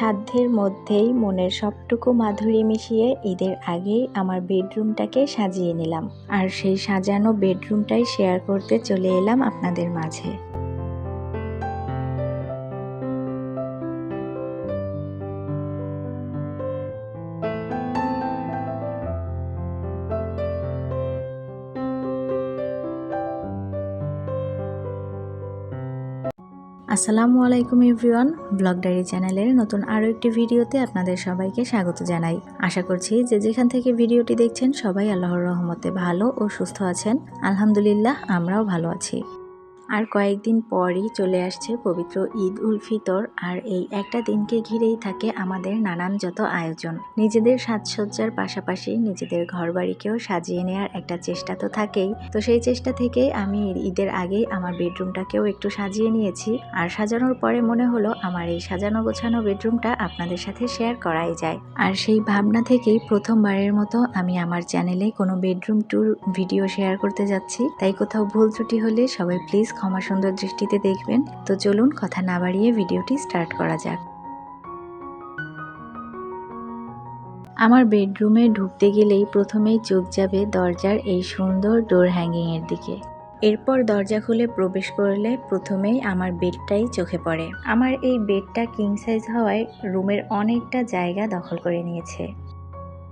সাধ্যের মধ্যেই মনের সবটুকু মাধুরী মিশিয়ে ঈদের আগেই আমার বেডরুমটাকে সাজিয়ে নিলাম। আর সেই সাজানো বেডরুমটাই শেয়ার করতে চলে এলাম আপনাদের মাঝে। আসসালামু আলাইকুম এভরিওয়ান, ব্লগ ডায়েরি চ্যানেলের নতুন আরও একটি ভিডিওতে আপনাদের সবাইকে স্বাগত জানাই। আশা করছি যে যেখান থেকে ভিডিওটি দেখছেন সবাই আল্লাহর রহমতে ভালো ও সুস্থ আছেন। আলহামদুলিল্লাহ, আমরাও ভালো আছি। আর কয়েকদিন পরই চলে আসছে পবিত্র ঈদ উল ফিতর, আর এই একটা দিনকে ঘিরেই থাকে আমাদের নানান যত আয়োজন। নিজেদের সাজসজ্জার পাশাপাশি নিজেদের ঘরবাড়িকেও সাজিয়ে নেওয়ার একটা চেষ্টা তো থাকেই। তো সেই চেষ্টা থেকেই আমি ঈদের আগেই আমার বেডরুমটাকেও একটু সাজিয়ে নিয়েছি। আর সাজানোর পরে মনে হলো আমার এই সাজানো গোছানো বেডরুমটা আপনাদের সাথে শেয়ার করাই যায়। আর সেই ভাবনা থেকেই প্রথমবারের মতো আমি আমার চ্যানেলে কোনো বেডরুম ট্যুর ভিডিও শেয়ার করতে যাচ্ছি। তাই কোথাও ভুল ত্রুটি হলে সবাই প্লিজ ক্ষমা সুন্দর দৃষ্টিতে দেখবেন। তো চলুন কথা না বাড়িয়ে ভিডিওটি স্টার্ট করা যাক। আমার বেডরুমে ঢুকতে গেলেই প্রথমেই চোখ যাবে দরজার এই সুন্দর ডোর হ্যাঙ্গিংয়ের দিকে। এরপর দরজা খুলে প্রবেশ করলে প্রথমেই আমার বেডটাই চোখে পড়ে। আমার এই বেডটা কিং সাইজ হওয়ায় রুমের অনেকটা জায়গা দখল করে নিয়েছে।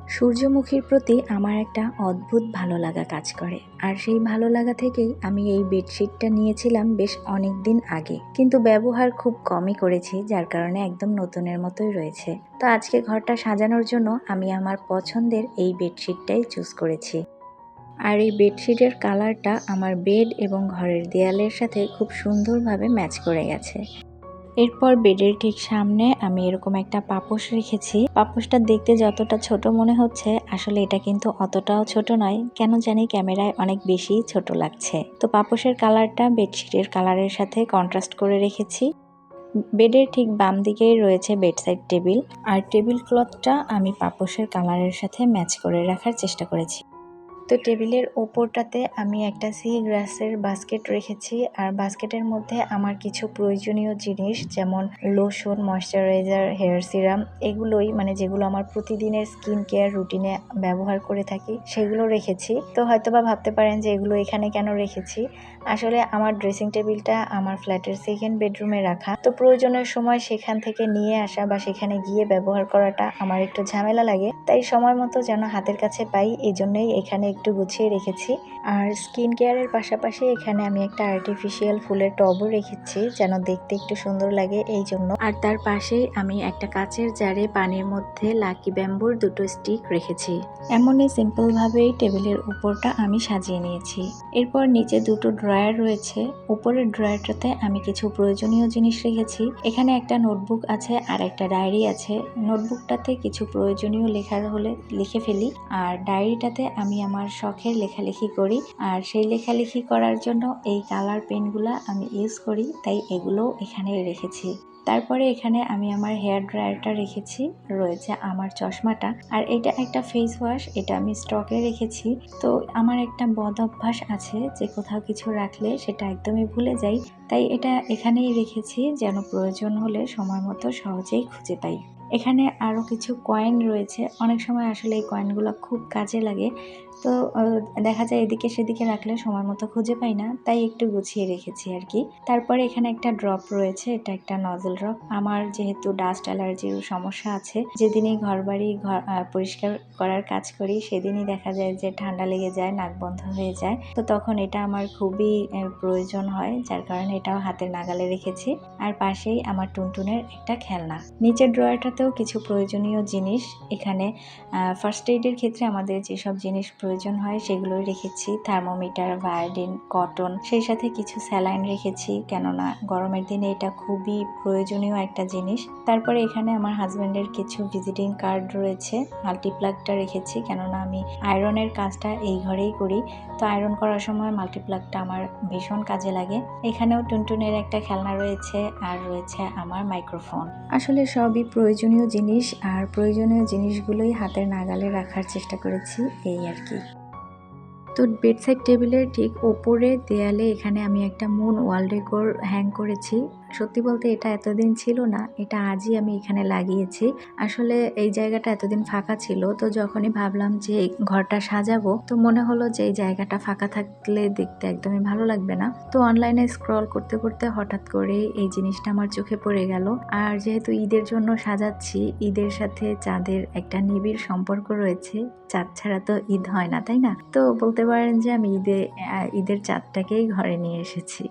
সূর্যমুখীর প্রতি আমার একটা অদ্ভুত ভালো লাগা কাজ করে। আর সেই ভালো লাগা থেকেই আমি এই বেডশিটটা নিয়েছিলাম বেশ অনেক দিন আগে। কিন্তু ব্যবহার খুব কমই করেছি, যার কারণে একদম নতুনের মতোই রয়েছে। তো আজকে ঘরটা সাজানোর জন্য আমি আমার পছন্দের এই বেডশিটটাই চুজ করেছি। আর এই বেডশিটের কালারটা আমার বেড এবং ঘরের দেয়ালের সাথে খুব সুন্দরভাবে ম্যাচ করে গেছে। এরপর বেডের ঠিক সামনে আমি এরকম একটা পাপোশ রেখেছি। পাপোশটা দেখতে যতটা ছোট মনে হচ্ছে, আসলে এটা কিন্তু অতটাও ছোট নয়। কেন জানি ক্যামেরায় অনেক বেশি ছোট লাগছে। তো পাপোশের কালারটা বেডশিটের কালারের সাথে কন্ট্রাস্ট করে রেখেছি। বেডের ঠিক বাম দিকেই রয়েছে বেডসাইড টেবিল আর টেবিল ক্লথটা আমি পাপোশের কালারের সাথে ম্যাচ করে রাখার চেষ্টা করেছি। তো টেবিলের ওপরটাতে আমি একটা সি গ্রাসের বাস্কেট রেখেছি। আর বাস্কেটের মধ্যে আমার কিছু প্রয়োজনীয় জিনিস, যেমন লোশন, ময়শ্চারাইজার, হেয়ার সিরাম এগুলোই মানে যেগুলো আমার প্রতিদিনের স্কিন কেয়ার রুটিনে ব্যবহার করে থাকি, সেগুলো রেখেছি। তো হয়তো বা ভাবতে পারেন যে এগুলো এখানে কেন রেখেছি? আসলে আমার ড্রেসিং টেবিলটা আমার ফ্ল্যাটের সেকেন্ড বেডরুমে রাখা। তো প্রয়োজনের সময় সেখান থেকে নিয়ে আসা বা সেখানে গিয়ে ব্যবহার করাটা আমার একটু ঝামেলা লাগে। তাই সময় মতো যেন হাতের কাছে পাই এই জন্যই এখানে একটু গুছিয়ে রেখেছি। আর স্কিন কেয়ারের পাশাপাশি এখানে আমি একটা আর্টিফিশিয়াল ফুলের টবও রেখেছি, যেন দেখতে একটু সুন্দর লাগে এই জন্য। আর তার পাশেই আমি একটা কাচের জারে পানির মধ্যে লাকি ব্যাম্বুর দুটো স্টিক রেখেছি। এমনই সিম্পলভাবেই টেবিলের উপরটা আমি সাজিয়ে নিয়েছি। এরপর নিচে দুটো ড্রয়ার রয়েছে। উপরের ড্রয়ারটাতে আমি কিছু প্রয়োজনীয় জিনিস রেখেছি। এখানে একটা নোটবুক আছে আর একটা ডায়েরি আছে। নোটবুকটাতে কিছু প্রয়োজনীয় লেখার হলে লিখে ফেলি। আর ডায়েরিটাতে আমি আমার শখের লেখালেখি করি। আর সেই লেখালেখি করার জন্য এই কালার পেনগুলো আমি ইউজ করি, তাই এগুলো এখানে রেখেছি। তারপরে এখানে আমি আমার হেয়ার ড্রায়ারটা রেখেছি, রয়েছে আমার চশমাটা। আর এটা একটা ফেস ওয়াশ এটা আমি স্টকে রেখেছি। তো আমার একটা বদ অভ্যাস আছে যে কোথাও কিছু রাখলে সেটা একদমই ভুলে যাই। তাই এটা এখানেই রেখেছি, যেন প্রয়োজন হলে সময় মতো সহজেই খুঁজে পাই। এখানে আরও কিছু কয়েন রয়েছে। অনেক সময় আসলে এই কয়েনগুলো খুব কাজে লাগে। তো দেখা যায় এদিকে সেদিকে রাখলে সময় মতো খুঁজে পাই না, তাই একটু গুছিয়ে রেখেছি আর কি। তারপরে এখানে একটা ড্রপ রয়েছে, এটা একটা নজল ড্রপ। আমার যেহেতু ডাস্ট অ্যালার্জির সমস্যা আছে, যেদিনই ঘর বাড়ি পরিষ্কার করার কাজ করি, সেদিনই দেখা যায় যে ঠান্ডা লেগে যায়, নাক বন্ধ হয়ে যায়। তো তখন এটা আমার খুবই প্রয়োজন হয়, যার কারণে এটাও হাতের নাগালে রেখেছি। আর পাশেই আমার টুনটুনের একটা খেলনা। নিচের ড্রয়ারটাতেও কিছু প্রয়োজনীয় জিনিস এখানে ফার্স্ট এইডের ক্ষেত্রে আমাদের যেসব জিনিস প্রয়োজন হয় সেগুলোই রেখেছি। থার্মোমিটার ভায়োডিন কটন, সেই সাথে কিছু স্যালাইন রেখেছি। কেননা গরমের দিনে এটা খুবই প্রয়োজনীয় একটা জিনিস। তারপরে এখানে আমার হাজব্যান্ডের কিছু ভিজিটিং কার্ড রয়েছে, মাল্টিপ্লাগটা রেখেছি। কেননা আমি আয়রনের কাজটা এই ঘরেই করি। তো আয়রন করার সময় মাল্টিপ্লাগটা আমার ভীষণ কাজে লাগে। এখানেও টুনটুনের একটা খেলনা রয়েছে আর রয়েছে আমার মাইক্রোফোন। আসলে সবই প্রয়োজনীয় জিনিস আর প্রয়োজনীয় জিনিসগুলোই হাতের নাগালে রাখার চেষ্টা করেছি, এই আর কি। তো বেডসাইড টেবিলের ঠিক ওপরে দেয়ালে এখানে আমি একটা মুন ওয়াল ডেকোর হ্যাং করেছি। সত্যি বলতে এটা এতদিন ছিল না, এটা আজই আমি এখানে লাগিয়েছি। আসলে এই জায়গাটা এতদিন ফাঁকা ছিল, তো যখনই ভাবলাম যে এই ঘরটা সাজাবো, তো মনে হলো যে এই জায়গাটা ফাঁকা থাকলে দেখতে একদমই ভালো লাগবে না। তো অনলাইনে স্ক্রল করতে করতে হঠাৎ করে এই জিনিসটা আমার চোখে পড়ে গেল। আর যেহেতু ঈদের জন্য সাজাচ্ছি, ঈদের সাথে চাঁদের একটা নিবিড় সম্পর্ক রয়েছে, চাঁদ ছাড়া তো ঈদ হয় না, তাই না? তো বলতে পারেন যে আমি ঈদে ঈদের চাঁদটাকেই ঘরে নিয়ে এসেছি।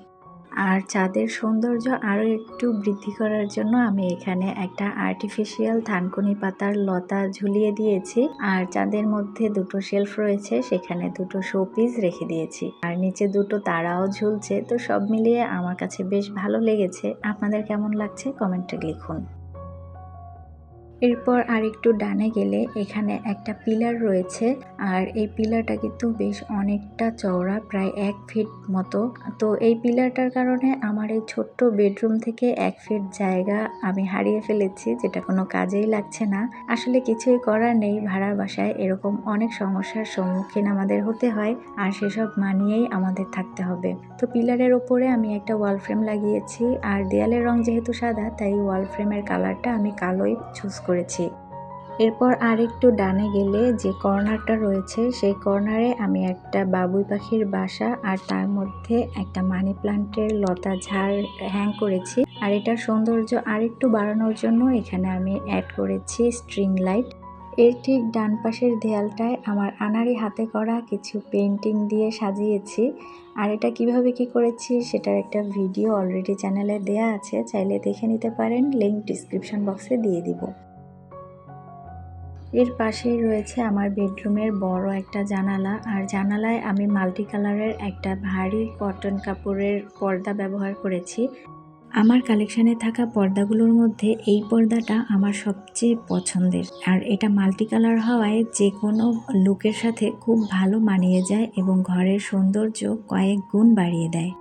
আর চাঁদের সৌন্দর্য আরও একটু বৃদ্ধি করার জন্য আমি এখানে একটা আর্টিফিশিয়াল থানকুনি পাতার লতা ঝুলিয়ে দিয়েছি। আর চাঁদের মধ্যে দুটো শেলফ রয়েছে, সেখানে দুটো শোপিস রেখে দিয়েছি। আর নিচে দুটো তারাও ঝুলছে, তো সব মিলিয়ে আমার কাছে বেশ ভালো লেগেছে। আপনাদের কেমন লাগছে? কমেন্টে লিখুন। এরপর আর একটু ডানে গেলে এখানে একটা পিলার রয়েছে, আর এই পিলারটা কিন্তু বেশ অনেকটা চওড়া, প্রায় এক ফিট মতো। তো এই পিলারটার কারণে আমার এই ছোট্ট বেডরুম থেকে এক ফিট জায়গা আমি হারিয়ে ফেলেছি, যেটা কোনো কাজেই লাগছে না। আসলে কিছুই করার নেই, ভাড়া বাসায় এরকম অনেক সমস্যার সম্মুখীন আমাদের হতে হয়, আর সেসব মানিয়েই আমাদের থাকতে হবে। তো পিলারের ওপরে আমি একটা ওয়াল ফ্রেম লাগিয়েছি, আর দেয়ালের রং যেহেতু সাদা, তাই ওয়াল ফ্রেমের কালারটা আমি কালোই চুজ করেছি। এরপর আর একটু ডানে গেলে যে কর্নারটা রয়েছে, সেই কর্নারে আমি একটা বাবুই পাখির বাসা আর তার মধ্যে একটা মানি প্লান্টের লতা ঝাড় হ্যাং করেছি। আর এটার সৌন্দর্য আরেকটু বাড়ানোর জন্য এখানে আমি অ্যাড করেছি স্ট্রিং লাইটের ঠিক ডান পাশের দেয়ালটায় আমার আনারি হাতে করা কিছু পেন্টিং দিয়ে সাজিয়েছি। আর এটা কীভাবে কি করেছি সেটার একটা ভিডিও অলরেডি চ্যানেলে দেয়া আছে, চাইলে দেখে নিতে পারেন লিঙ্ক ডিসক্রিপশন বক্সে দিয়ে দিব। এর পাশেই রয়েছে আমার বেডরুমের বড় একটা জানালা। আর জানালায় আমি মাল্টি কালারের একটা ভারী কটন কাপড়ের পর্দা ব্যবহার করেছি। আমার কালেকশানে থাকা পর্দাগুলোর মধ্যে এই পর্দাটা আমার সবচেয়ে পছন্দের। আর এটা মাল্টি কালার হওয়ায় যে কোনো লুকের সাথে খুব ভালো মানিয়ে যায় এবং ঘরের সৌন্দর্য কয়েক গুণ বাড়িয়ে দেয়।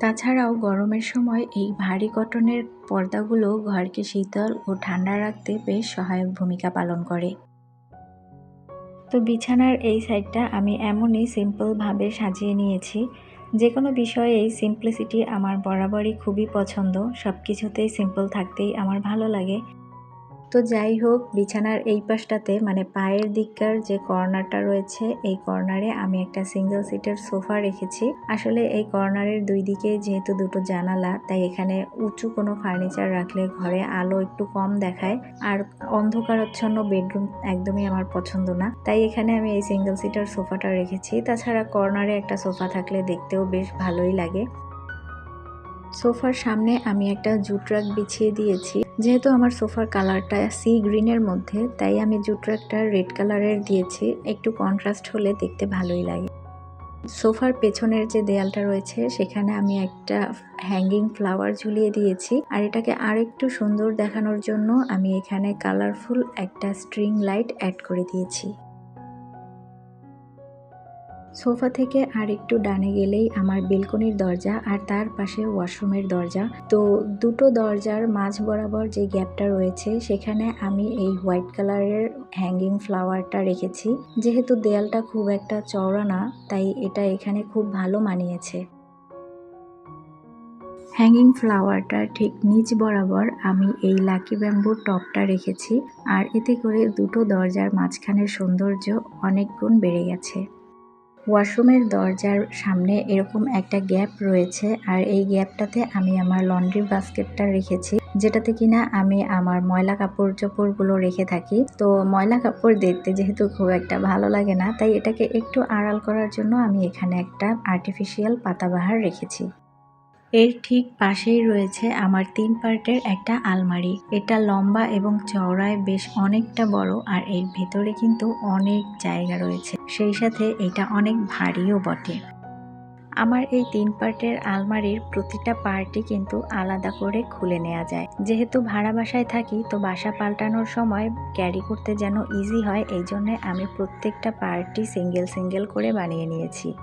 তাছাড়াও গরমের সময় এই ভারী কটনের পর্দাগুলো ঘরকে শীতল ও ঠান্ডা রাখতে বেশ সহায়ক ভূমিকা পালন করে। তো বিছানার এই সাইডটা আমি এমনই সিম্পলভাবে সাজিয়ে নিয়েছি। যে কোনো বিষয়ে এই সিম্পলিসিটি আমার বরাবরই খুবই পছন্দ। সব কিছুতেই সিম্পল থাকতেই আমার ভালো লাগে। তো যাই হোক, বিছানার এই পাশটাতে মানে পায়ের দিককার যে কর্নারটা রয়েছে, এই কর্নারে আমি একটা সিঙ্গেল সিটের সোফা রেখেছি। আসলে এই কর্নারের দুই দিকে যেহেতু দুটো জানালা, তাই এখানে উঁচু কোনো ফার্নিচার রাখলে ঘরে আলো একটু কম দেখায়। আর অন্ধকারাচ্ছন্ন বেডরুম একদমই আমার পছন্দ না। তাই এখানে আমি এই সিঙ্গেল সিটার সোফাটা রেখেছি। তাছাড়া কর্নারে একটা সোফা থাকলে দেখতেও বেশ ভালোই লাগে। সোফার সামনে আমি একটা জুট রাগ বিছিয়ে দিয়েছি। যেহেতু আমার সোফার কালারটা সি গ্রিনের মধ্যে, তাই আমি জুট রাগটা রেড কালারের দিয়েছি। একটু কন্ট্রাস্ট হলে দেখতে ভালোই লাগে। সোফার পেছনের যে দেয়ালটা রয়েছে, সেখানে আমি একটা হ্যাঙ্গিং ফ্লাওয়ার ঝুলিয়ে দিয়েছি। আর এটাকে আরেকটু সুন্দর দেখানোর জন্য আমি এখানে কালারফুল একটা স্ট্রিং লাইট অ্যাড করে দিয়েছি। সোফা থেকে আর একটু ডানে গেলেই আমার বেলকনির দরজা আর তার পাশে ওয়াশরুমের দরজা। তো দুটো দরজার মাঝ বরাবর যে গ্যাপটা রয়েছে, সেখানে আমি এই হোয়াইট কালারের হ্যাঙ্গিং ফ্লাওয়ারটা রেখেছি। যেহেতু দেয়ালটা খুব একটা চওড়া না, তাই এটা এখানে খুব ভালো মানিয়েছে। হ্যাঙ্গিং ফ্লাওয়ারটা ঠিক নিচ বরাবর আমি এই লাকি ব্যাম্বুর টপটা রেখেছি, আর এতে করে দুটো দরজার মাঝখানের সৌন্দর্য অনেক গুণ বেড়ে গেছে। ওয়াশরুমের দরজার সামনে এরকম একটা গ্যাপ রয়েছে আর এই গ্যাপটাতে আমি আমার লন্ড্রি বাস্কেটটা রেখেছি, যেটাতে কিনা আমি আমার ময়লা কাপড় চোপড়গুলো রেখে থাকি। তো ময়লা কাপড় দেখতে যেহেতু খুব একটা ভালো লাগে না, তাই এটাকে একটু আড়াল করার জন্য আমি এখানে একটা আর্টিফিশিয়াল পাতাবাহার রেখেছি। এর ঠিক পাশেই রয়েছে আমার তিন পার্টের একটা আলমারি। এটা লম্বা এবং চওড়ায় বেশ অনেকটা বড় আর এর ভেতরে কিন্তু অনেক জায়গা রয়েছে। সেই সাথে এটা অনেক ভারীও বটে। আমার এই তিন পার্টের আলমারির প্রতিটা পার্টই কিন্তু আলাদা করে খুলে নেওয়া যায়। যেহেতু ভাড়া বাসায় থাকি, তো বাসা পাল্টানোর সময় ক্যারি করতে যেন ইজি হয় এই জন্যে আমি প্রত্যেকটা পার্টই সিঙ্গেল সিঙ্গেল করে বানিয়ে নিয়েছি।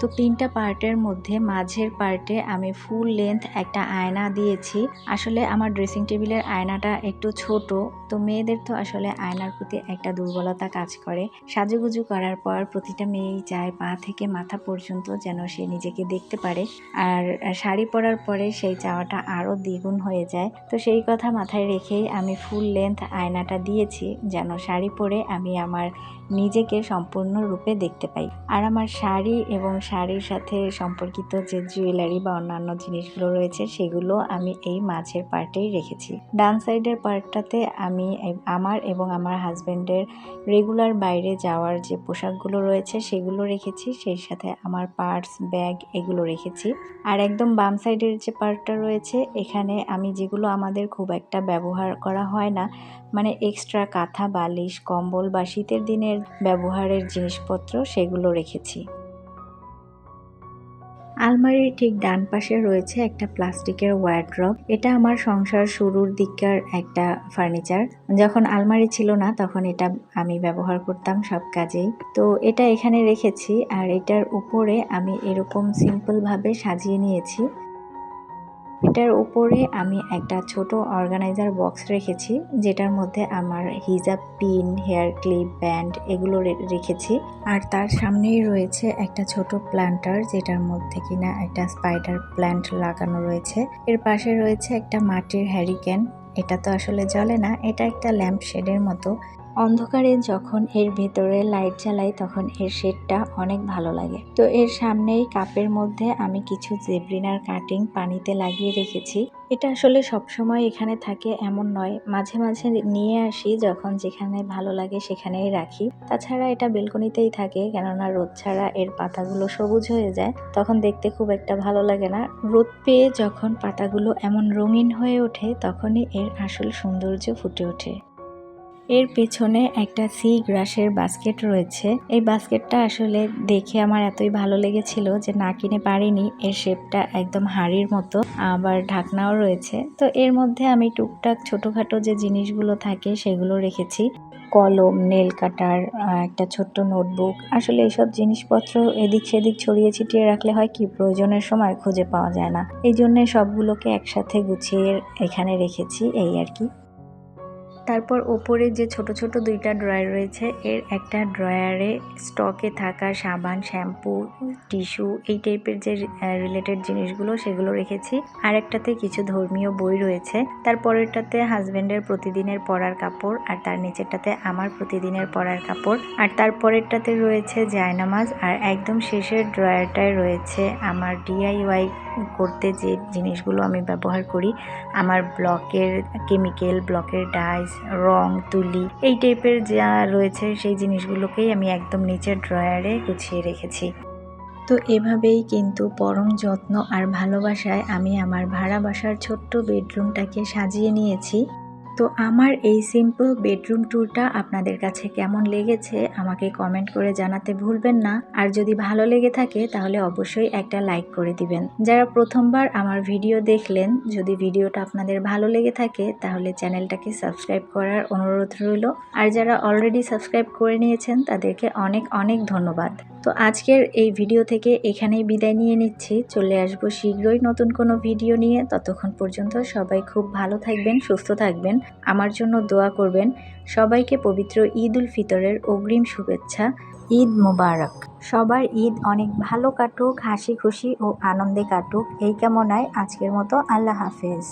তো তিনটা পার্টের মধ্যে মাঝের পার্টে আমি ফুল লেন্থ একটা আয়না দিয়েছি। আসলে আমার ড্রেসিং টেবিলের আয়নাটা একটু ছোট, তো মেয়েদের তো আসলে আয়নার প্রতি একটা দুর্বলতা কাজ করে। সাজুগুজু করার পর প্রতিটা মেয়েই চায় পা থেকে মাথা পর্যন্ত যেন সে নিজেকে দেখতে পারে। আর শাড়ি পরার পরে সেই চাওয়াটা আরও দ্বিগুণ হয়ে যায়। তো সেই কথা মাথায় রেখেই আমি ফুল লেন্থ আয়নাটা দিয়েছি, যেন শাড়ি পরে আমি আমার নিজেকে সম্পূর্ণরূপে দেখতে পাই। আর আমার শাড়ি এবং শাড়ির সাথে সম্পর্কিত যে জুয়েলারি বা অন্যান্য জিনিসগুলো রয়েছে, সেগুলো আমি এই মাঝের পার্টেই রেখেছি। ডান সাইডের পার্টটাতে আমি আমার এবং আমার হাজব্যান্ডের রেগুলার বাইরে যাওয়ার যে পোশাকগুলো রয়েছে, সেগুলো রেখেছি। সেই সাথে আমার পার্স ব্যাগ এগুলো রেখেছি। আর একদম বাম সাইডের যে পার্টটা রয়েছে, এখানে আমি যেগুলো আমাদের খুব একটা ব্যবহার করা হয় না মানে এক্সট্রা কাঁথা, বালিশ, কম্বল বা শীতের দিনের ব্যবহারের জিনিসপত্র সেগুলো রেখেছি। আলমারির ঠিক ডান পাশে রয়েছে একটা প্লাস্টিকের ওয়ার্ড্রপ। এটা আমার সংসার শুরুর দিককার একটা ফার্নিচার। যখন আলমারি ছিল না, তখন এটা আমি ব্যবহার করতাম সব কাজেই। তো এটা এখানে রেখেছি, আর এটার উপরে আমি এরকম সিম্পলভাবে সাজিয়ে নিয়েছি। এটার উপরে আমি একটা ছোট অর্গানাইজার বক্স রেখেছি, যেটার মধ্যে আমার হিজাব পিন হেয়ার ক্লিপ ব্যান্ড এগুলো রেখেছি। আর তার সামনেই রয়েছে একটা ছোট প্ল্যান্টার যেটার মধ্যে কিনা একটা স্পাইডার প্ল্যান্ট লাগানো রয়েছে। এর পাশে রয়েছে একটা মাটির হ্যারিকেন এটা তো আসলে জ্বলে না, এটা একটা ল্যাম্প শেডের মতো। অন্ধকারে যখন এর ভেতরে লাইট জ্বালাই, তখন এর শেডটা অনেক ভালো লাগে। তো এর সামনেই কাপের মধ্যে আমি কিছু জেব্রিনার কাটিং পানিতে লাগিয়ে রেখেছি। এটা আসলে সবসময় এখানে থাকে এমন নয়। মাঝে মাঝে নিয়ে আসি যখন যেখানে ভালো লাগে সেখানেই রাখি। তাছাড়া এটা বেলকনিতেই থাকে, কেননা রোদ ছাড়া এর পাতাগুলো সবুজ হয়ে যায়। তখন দেখতে খুব একটা ভালো লাগে না। রোদ পেয়ে যখন পাতাগুলো এমন রঙিন হয়ে ওঠে, তখনই এর আসল সৌন্দর্য ফুটে ওঠে। এর পেছনে একটা সি গ্রাসের বাস্কেট রয়েছে। এই বাস্কেটটা আসলে দেখে আমার এতই ভালো লেগেছিল যে না কিনে পারিনি। এর শেপটা একদম হাড়ির মতো, আবার ঢাকনাও রয়েছে। তো এর মধ্যে আমি টুকটাক ছোটোখাটো যে জিনিসগুলো থাকে সেগুলো রেখেছি। কলম নেল কাটার একটা ছোট্ট নোটবুক আসলে এসব জিনিসপত্র এদিক সেদিক ছড়িয়ে ছিটিয়ে রাখলে হয় কি, প্রয়োজনের সময় খুঁজে পাওয়া যায় না। এই জন্যে সবগুলোকে একসাথে গুছিয়ে এখানে রেখেছি, এই আর কি। তারপর ওপরে যে ছোট ছোট দুইটা ড্রয়ার রয়েছে, এর একটা ড্রয়ারে স্টকে থাকা সাবান, শ্যাম্পু, টিস্যু এই টাইপের যে রিলেটেড জিনিসগুলো সেগুলো রেখেছি। আর একটাতে কিছু ধর্মীয় বই রয়েছে। তার তারপরেরটাতে হাজবেন্ডের প্রতিদিনের পরার কাপড় আর তার নিচেরটাতে আমার প্রতিদিনের পরার কাপড়। আর তারপরেরটাতে রয়েছে জায়নামাজ আর একদম শেষের ড্রয়ারটায় রয়েছে আমার ডিআইওয়াই করতে যে জিনিসগুলো আমি ব্যবহার করি, আমার ব্লকের কেমিক্যাল, ব্লকের ডাইস, রং, তুলি, এই টাইপের যা রয়েছে সেই জিনিসগুলোকেই আমি একদম নিচের ড্রয়ারে গুছিয়ে রেখেছি। তো এভাবেই কিন্তু পরম যত্ন আর ভালোবাসায় আমি আমার ভাড়া বাসার ছোট্ট বেডরুমটাকে সাজিয়ে নিয়েছি। তো আমার এই সিম্পল বেডরুম ট্যুরটা আপনাদের কাছে কেমন লেগেছে, আমাকে কমেন্ট করে জানাতে ভুলবেন না। আর যদি ভালো লেগে থাকে, তাহলে অবশ্যই একটা লাইক করে দিবেন। যারা প্রথমবার আমার ভিডিও দেখলেন, যদি ভিডিওটা আপনাদের ভালো লেগে থাকে, তাহলে চ্যানেলটাকে সাবস্ক্রাইব করার অনুরোধ রইল। আর যারা অলরেডি সাবস্ক্রাইব করে নিয়েছেন, তাদেরকে অনেক অনেক ধন্যবাদ। তো আজকের এই ভিডিও থেকে এখানেই বিদায় নিয়ে নিচ্ছি। চলে আসব শীঘ্রই নতুন কোনো ভিডিও নিয়ে। ততক্ষণ পর্যন্ত সবাই খুব ভালো থাকবেন, সুস্থ থাকবেন। আমার জন্য দোয়া করবেন। সবাইকে পবিত্র ঈদ উল ফিতরের অগ্রিম শুভেচ্ছা। ঈদ মোবারক। সবার ঈদ অনেক ভালো কাটুক হাসি খুশি ও আনন্দে কাটুক। এই কামনায় আজকের মতো আল্লাহ হাফেজ।